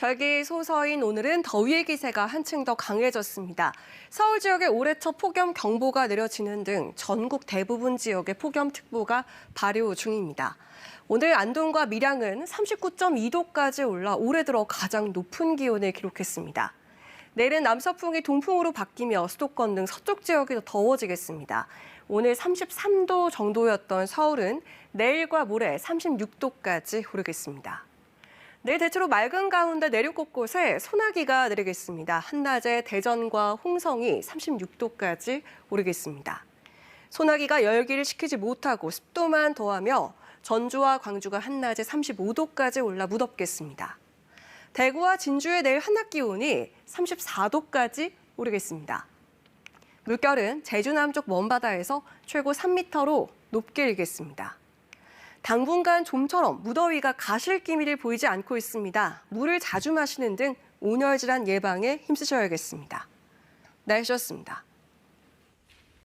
절기 소서인 오늘은 더위의 기세가 한층 더 강해졌습니다. 서울 지역에 올해 첫 폭염 경보가 내려지는 등 전국 대부분 지역에 폭염특보가 발효 중입니다. 오늘 안동과 밀양은 39.2도까지 올라 올해 들어 가장 높은 기온을 기록했습니다. 내일은 남서풍이 동풍으로 바뀌며 수도권 등 서쪽 지역이 더 더워지겠습니다. 오늘 33도 정도였던 서울은 내일과 모레 36도까지 오르겠습니다. 내일 대체로 맑은 가운데 내륙 곳곳에 소나기가 내리겠습니다. 한낮에 대전과 홍성이 36도까지 오르겠습니다. 소나기가 열기를 식히지 못하고 습도만 더하며 전주와 광주가 한낮에 35도까지 올라 무덥겠습니다. 대구와 진주의 내일 한낮 기온이 34도까지 오르겠습니다. 물결은 제주 남쪽 먼바다에서 최고 3m로 높게 일겠습니다. 당분간 좀처럼 무더위가 가실 기미를 보이지 않고 있습니다. 물을 자주 마시는 등 온열 질환 예방에 힘쓰셔야겠습니다. 날씨였습니다.